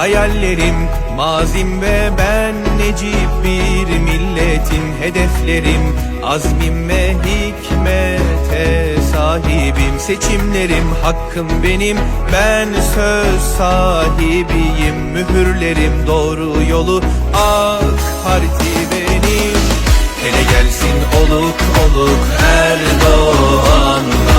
hayallerim Mazim ve ben necip bir milletin hedeflerim. Azmim ve hikmete sahibim Seçimlerim hakkım benim. Ben söz sahibiyim Mühürlerim doğru yolu. Ak harfi benim. Hele gelsin oluk oluk Erdoğan.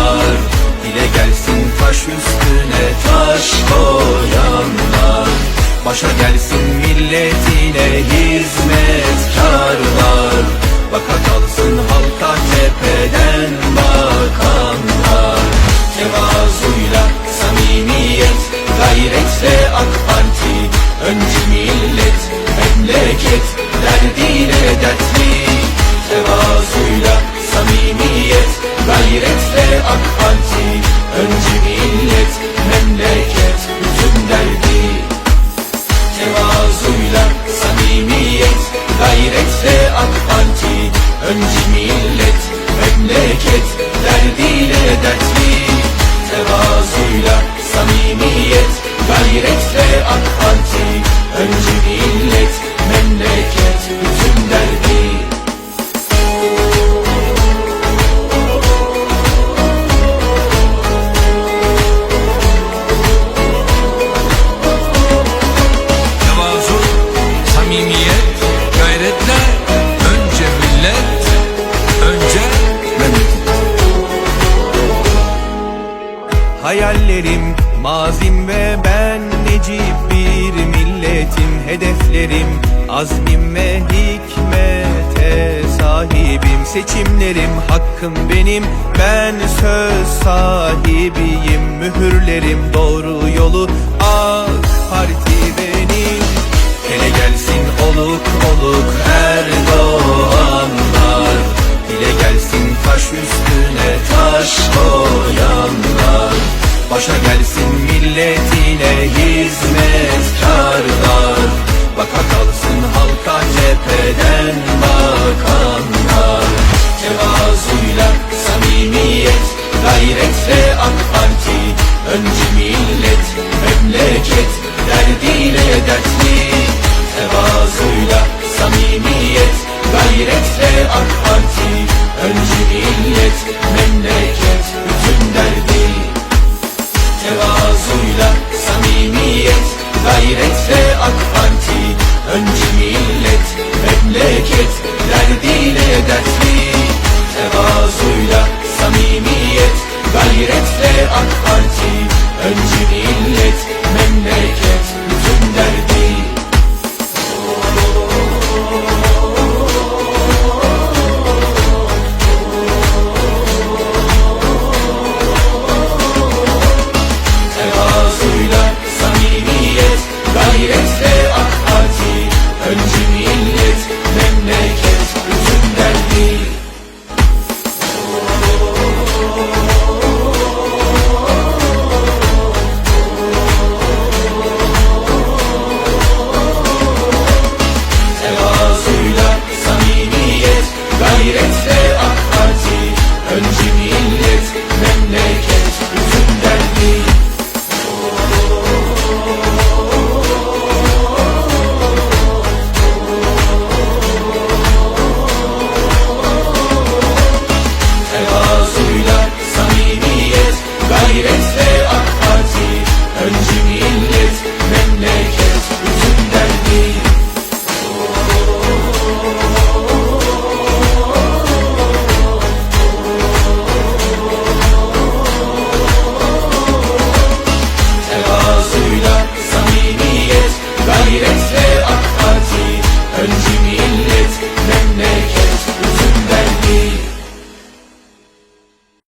Hayallerim, mazim ve ben necip bir milletim. Hedeflerim, azmim ve hikmete sahibim. Seçimlerim, hakkım benim, ben söz sahibiyim. Mühürlerim doğru Boşa gelsin milletine hizmetkarlar Baka kalsın halka cepheden bakanlar Tevazuyla samimiyet gayretle AK Parti. Önce